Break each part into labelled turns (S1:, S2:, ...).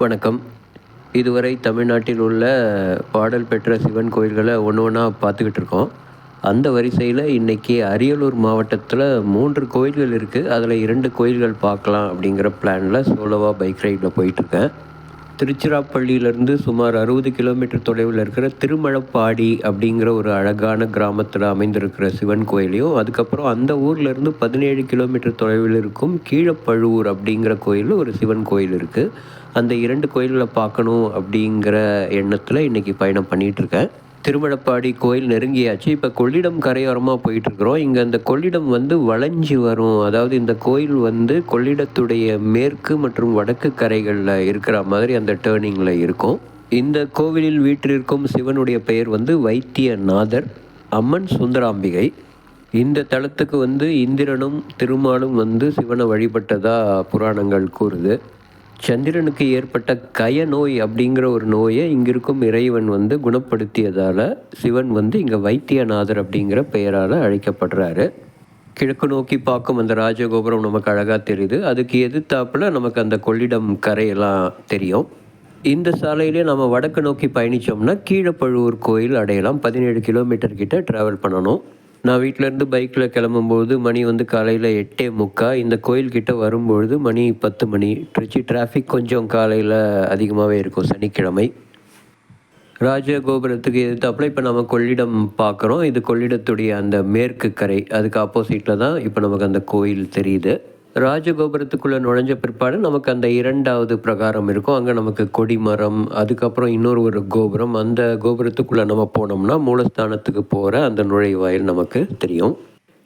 S1: வணக்கம். இதுவரை தமிழ்நாட்டில் உள்ள பாடல் பெற்ற சிவன் கோயில்களை ஒன்று ஒன்றா பார்த்துக்கிட்டு இருக்கோம். அந்த வரிசையில் இன்றைக்கி அரியலூர் மாவட்டத்தில் மூன்று கோயில்கள் இருக்குது அதில் இரண்டு கோயில்கள் பார்க்கலாம் அப்படிங்கிற பிளானில் சோலோவாக பைக் ரைடில் போயிட்டுருக்கேன் திருச்சிராப்பள்ளியிலேருந்து சுமார் அறுபது கிலோமீட்டர் தொலைவில் இருக்கிற திருமழப்பாடி அப்படிங்கிற ஒரு அழகான கிராமத்தில் அமைந்திருக்கிற சிவன் கோயிலையும் அதுக்கப்புறம் அந்த ஊர்லேருந்து பதினேழு கிலோமீட்டர் தொலைவில் இருக்கும் கீழப்பழுவூர் அப்படிங்கிற கோயிலில் ஒரு சிவன் கோயில் இருக்குது அந்த இரண்டு கோயில்களை பார்க்கணும் அப்படிங்கிற எண்ணத்தில் இன்றைக்கி பயணம் பண்ணிகிட்ருக்கேன் திருமழப்பாடி கோயில் நெருங்கியாச்சு. இப்போ கொள்ளிடம் கரையோரமாக போயிட்டுருக்குறோம். இங்கே அந்த கொள்ளிடம் வந்து வளைஞ்சி வரும். அதாவது இந்த கோயில் வந்து கொள்ளிடத்துடைய மேற்கு மற்றும் வடக்கு கரைகளில் இருக்கிற மாதிரி அந்த டேர்னிங்கில் இருக்கும். இந்த கோவிலில் வீற்றிருக்கும் சிவனுடைய பெயர் வந்து வைத்தியநாதர் அம்மன் சுந்தராம்பிகை. இந்த தலத்துக்கு வந்து இந்திரனும் திருமாலும் வந்து சிவனை வழிபட்டதாக புராணங்கள் கூறுது. சந்திரனுக்கு ஏற்பட்ட கய நோய் அப்படிங்கிற ஒரு நோயை இங்கிருக்கும் இறைவன் வந்து குணப்படுத்தியதால் சிவன் வந்து இங்கே வைத்தியநாதர் அப்படிங்கிற பெயரால் அழைக்கப்படுறாரு. கிழக்கு நோக்கி பார்க்கும் அந்த ராஜகோபுரம் நமக்கு அழகாக தெரியுது. அதுக்கு எதிர்த்தாப்பில் நமக்கு அந்த கொள்ளிடம் கரையெல்லாம் தெரியும். இந்த சாலையிலே நம்ம வடக்கு நோக்கி பயணித்தோம்னா கீழப்பழுவூர் கோயில் அடையலாம். பதினேழு கிலோமீட்டர் கிட்ட ட்ராவல் பண்ணணும். நான் வீட்டிலேருந்து பைக்கில் கிளம்பும்போது மணி வந்து காலையில் எட்டே முக்கா. இந்த கோயில்கிட்ட வரும்பொழுது மணி பத்து மணி. திருச்சி டிராஃபிக் கொஞ்சம் காலையில் அதிகமாகவே இருக்கும் சனிக்கிழமை. ராஜகோபுரத்துக்கு எதிர்த்தாப்புல இப்போ நம்ம கொள்ளிடம் பார்க்குறோம் இது கொள்ளிடத்துடைய அந்த மேற்கு கரை. அதுக்கு ஆப்போசிட்டில் தான் இப்போ நமக்கு அந்த கோயில் தெரியுது. ராஜகோபுரத்துக்குள்ளே நுழைஞ்ச பிற்பாடு நமக்கு அந்த இரண்டாவது பிரகாரம் இருக்கும். அங்கே நமக்கு கொடிமரம் அதுக்கப்புறம் இன்னொரு ஒரு கோபுரம். அந்த கோபுரத்துக்குள்ளே நம்ம போனோம்னா மூலஸ்தானத்துக்கு போகிற அந்த நுழைவாயில் நமக்கு தெரியும்.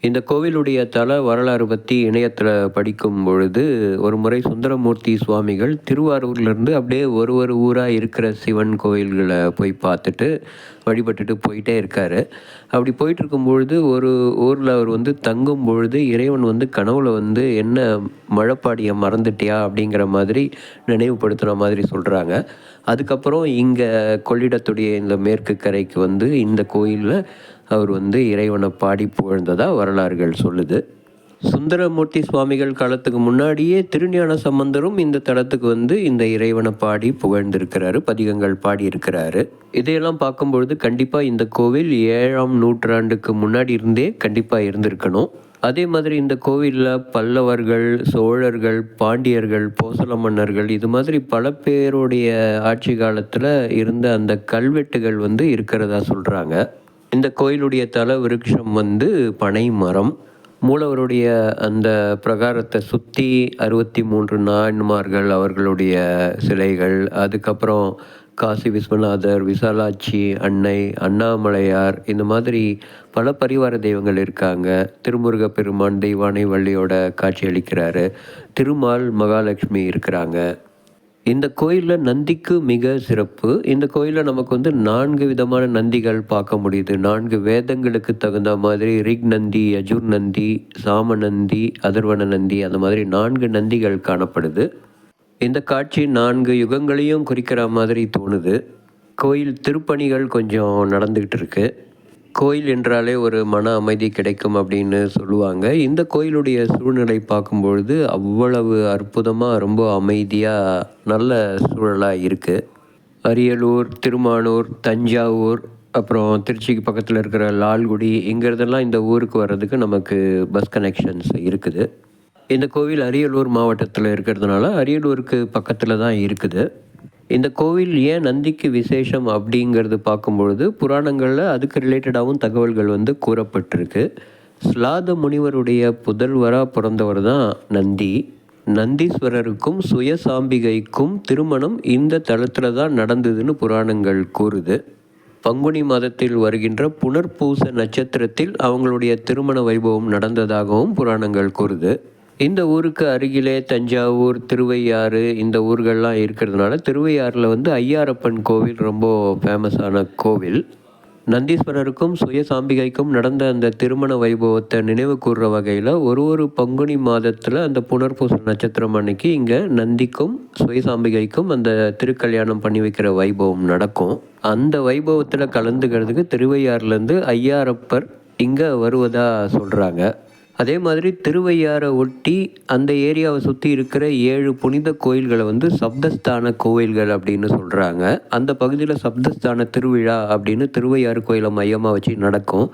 S1: இந்த கோவிலுடைய தல வரலாறு பற்றி இணையத்தில் படிக்கும் பொழுது ஒரு முறை சுந்தரமூர்த்தி சுவாமிகள் திருவாரூர்லேருந்து அப்படியே ஒரு ஒரு ஊராக இருக்கிற சிவன் கோயில்களை போய் பார்த்துட்டு வழிபட்டுட்டு போயிட்டே இருக்கார். அப்படி போயிட்டு பொழுது ஒரு ஊரில் அவர் வந்து தங்கும் பொழுது இறைவன் வந்து கனவுல வந்து என்ன மழைப்பாடியை மறந்துட்டியா அப்படிங்கிற மாதிரி நினைவுபடுத்துகிற மாதிரி சொல்கிறாங்க அதுக்கப்புறம் இங்கே கொள்ளிடத்துடைய இந்த மேற்கு கரைக்கு வந்து இந்த கோயிலில் அவர் வந்து இறைவனை பாடி புகழ்ந்ததாக வரலாறுகள் சொல்லுது. சுந்தரமூர்த்தி சுவாமிகள் காலத்துக்கு முன்னாடியே திருஞான சம்பந்தரும் இந்த தலத்துக்கு வந்து இந்த இறைவனை பாடி புகழ்ந்திருக்கிறாரு பதிகங்கள் பாடியிருக்கிறாரு. இதையெல்லாம் பார்க்கும்பொழுது கண்டிப்பாக இந்த கோவில் ஏழாம் நூற்றாண்டுக்கு முன்னாடி இருந்தே கண்டிப்பாக இருந்திருக்கணும். அதே மாதிரி இந்த கோவிலில் பல்லவர்கள் சோழர்கள் பாண்டியர்கள் போசல மன்னர்கள் இது மாதிரி பல பேருடைய ஆட்சி காலத்தில் இருந்த அந்த கல்வெட்டுகள் வந்து இருக்கிறதா சொல்கிறாங்க இந்த கோயிலுடைய தல விருட்சம் வந்து பனை மரம் மூலவருடைய அந்த பிரகாரத்தை சுற்றி அறுபத்தி மூன்று நாயன்மார்கள் அவர்களுடைய சிலைகள் அதுக்கப்புறம் காசி விஸ்வநாதர் விசாலாட்சி அன்னை அண்ணாமலையார் இந்த மாதிரி பல பரிவார தெய்வங்கள் இருக்காங்க. திருமுருக பெருமான் தெய்வானை வள்ளியோட காட்சி அளிக்கிறாரு திருமால் மகாலட்சுமி இருக்கிறாங்க. இந்த கோயிலில் நந்திக்கு மிக சிறப்பு. இந்த கோயிலில் நமக்கு வந்து நான்கு விதமான நந்திகள் பார்க்க முடியுது. நான்கு வேதங்களுக்கு தகுந்த மாதிரி ரிக் நந்தி யஜுர் நந்தி சாம நந்தி அதர்வன நந்தி அந்த மாதிரி நான்கு நந்திகள் காணப்படுது. இந்த காட்சி நான்கு யுகங்களையும் குறிக்கிற மாதிரி தோணுது. கோயில் திருப்பணிகள் கொஞ்சம் நடந்துக்கிட்டு இருக்குது கோயில் என்றாலே ஒரு மன அமைதி கிடைக்கும் அப்படின்னு சொல்லுவாங்க. இந்த கோயிலுடைய சூழ்நிலை பார்க்கும்பொழுது அவ்வளவு அற்புதமாக ரொம்ப அமைதியாக நல்ல சூழலாக இருக்குது அரியலூர் திருமானூர் தஞ்சாவூர் அப்புறம் திருச்சிக்கு பக்கத்தில் இருக்கிற லால்குடி இங்கிறதெல்லாம் இந்த ஊருக்கு வர்றதுக்கு நமக்கு பஸ் கனெக்ஷன்ஸ் இருக்குது. இந்த கோவில் அரியலூர் மாவட்டத்தில் இருக்கிறதுனால அரியலூருக்கு பக்கத்தில் தான் இருக்குது. இந்த கோவில் ஏன் நந்திக்கு விசேஷம் அப்படிங்கிறது பார்க்கும்பொழுது புராணங்களில் அதுக்கு ரிலேட்டடாகவும் தகவல்கள் வந்து கூறப்பட்டிருக்கு. ஸ்லாத முனிவருடைய புதல்வராக பிறந்தவர் தான் நந்தி. நந்தீஸ்வரருக்கும் சுயசாம்பிகைக்கும் திருமணம் இந்த தளத்தில் தான் நடந்ததுன்னு புராணங்கள் கூறுது. பங்குனி மாதத்தில் வருகின்ற புனர்பூச நட்சத்திரத்தில் அவங்களுடைய திருமண வைபவம் நடந்ததாகவும் புராணங்கள் கூறுது. இந்த ஊருக்கு அருகிலே தஞ்சாவூர் திருவையாறு இந்த ஊர்கள்லாம் இருக்கிறதுனால திருவையாறில் வந்து ஐயாரப்பன் கோவில் ரொம்ப ஃபேமஸான கோவில். நந்தீஸ்வரருக்கும் சுயசாம்பிகைக்கும் நடந்த அந்த திருமண வைபவத்தை நினைவு கூறுற வகையில் ஒரு ஒரு பங்குனி மாதத்தில் அந்த புனர்பூச நட்சத்திரம் அன்னைக்கு இங்கே நந்திக்கும் சுயசாம்பிகைக்கும் அந்த திருக்கல்யாணம் பண்ணி வைக்கிற வைபவம் நடக்கும். அந்த வைபவத்தில் கலந்துக்கிறதுக்கு திருவையாறுலேருந்து ஐயாரப்பர் இங்கே வருவதாக சொல்கிறாங்க அதே மாதிரி திருவையாறை ஒட்டி அந்த ஏரியாவை சுற்றி இருக்கிற ஏழு புனித கோயில்களை வந்து சப்தஸ்தான கோயில்கள் அப்படின்னு சொல்கிறாங்க அந்த பகுதியில் சப்தஸ்தான திருவிழா அப்படின்னு திருவையாறு கோயிலை மையமாக வச்சு நடக்கும்.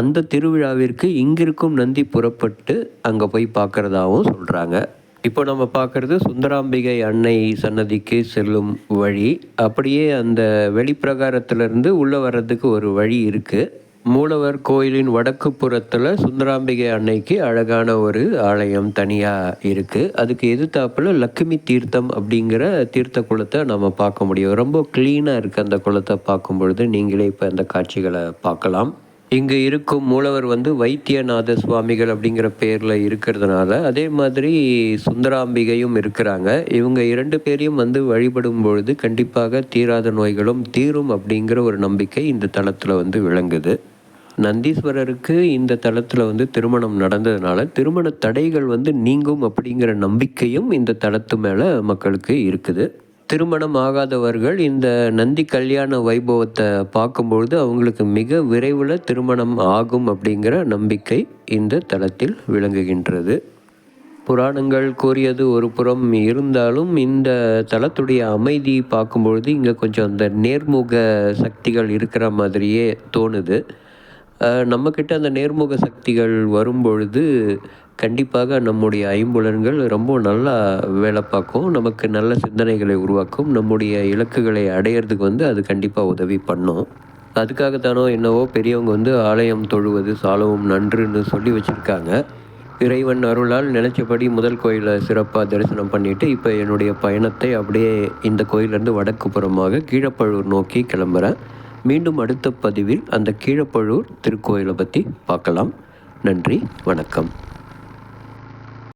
S1: அந்த திருவிழாவிற்கு இங்கிருக்கும் நந்தி புறப்பட்டு அங்கே போய் பார்க்குறதாகவும் சொல்கிறாங்க இப்போ நம்ம பார்க்குறது சுந்தராம்பிகை அன்னை சன்னதிக்கு செல்லும் வழி. அப்படியே அந்த வெளிப்பிரகாரத்திலிருந்து உள்ளே வர்றதுக்கு ஒரு வழி இருக்குது மூலவர் கோயிலின் வடக்கு புறத்தில் சுந்தராம்பிகை அன்னைக்கு அழகான ஒரு ஆலயம் தனியாக இருக்குது அதுக்கு எதிர்த்தாப்பில் லக்ஷ்மி தீர்த்தம் அப்படிங்கிற தீர்த்த குளத்தை நம்ம பார்க்க முடியும். ரொம்ப க்ளீனாக இருக்குது அந்த குளத்தை பார்க்கும் பொழுது. நீங்களே இப்போ அந்த காட்சிகளை பார்க்கலாம். இங்கே இருக்கும் மூலவர் வந்து வைத்தியநாத சுவாமிகள் அப்படிங்கிற பேரில் இருக்கிறதுனால அதே மாதிரி சுந்தராம்பிகையும் இருக்கிறாங்க. இவங்க இரண்டு பேரையும் வந்து வழிபடும் பொழுது கண்டிப்பாக தீராத நோய்களும் தீரும் அப்படிங்கிற ஒரு நம்பிக்கை இந்த தளத்தில் வந்து விளங்குது. நந்தீஸ்வரருக்கு இந்த தளத்தில் வந்து திருமணம் நடந்ததுனால திருமண தடைகள் வந்து நீங்கும் அப்படிங்கிற நம்பிக்கையும் இந்த தளத்து மேலே மக்களுக்கு இருக்குது. திருமணம் ஆகாதவர்கள் இந்த நந்தி கல்யாண வைபவத்தை பார்க்கும்பொழுது அவங்களுக்கு மிக விரைவில் திருமணம் ஆகும் அப்படிங்கிற நம்பிக்கை இந்த தளத்தில் விளங்குகின்றது. புராணங்கள் கூறியது ஒரு புறம் இருந்தாலும் இந்த தளத்துடைய அமைதி பார்க்கும்பொழுது இங்கே கொஞ்சம் அந்த நேர்முக சக்திகள் இருக்கிற மாதிரியே தோணுது. நம்மக்கிட்ட அந்த நேர்முக சக்திகள் வரும்பொழுது கண்டிப்பாக நம்முடைய ஐம்புலன்கள் ரொம்ப நல்லா வேலை பார்க்கும். நமக்கு நல்ல சிந்தனைகளை உருவாக்கும். நம்முடைய இலக்குகளை அடையிறதுக்கு வந்து அது கண்டிப்பாக உதவி பண்ணும். அதுக்காகத்தானோ என்னவோ பெரியவங்க வந்து ஆலயம் தொழுவது சாலவும் நன்றுன்னு சொல்லி வச்சுருக்காங்க. இறைவன் அருளால் நினச்சபடி முதல் கோயிலை சிறப்பாக தரிசனம் பண்ணிவிட்டு இப்போ என்னுடைய பயணத்தை அப்படியே இந்த கோயிலேருந்து வடக்கு புறமாக கீழப்பழூர் நோக்கி கிளம்புறேன். மீண்டும் அடுத்த பதிவில் அந்த கீழப்பழூர் திருக்கோயிலை பற்றி பார்க்கலாம். நன்றி வணக்கம்.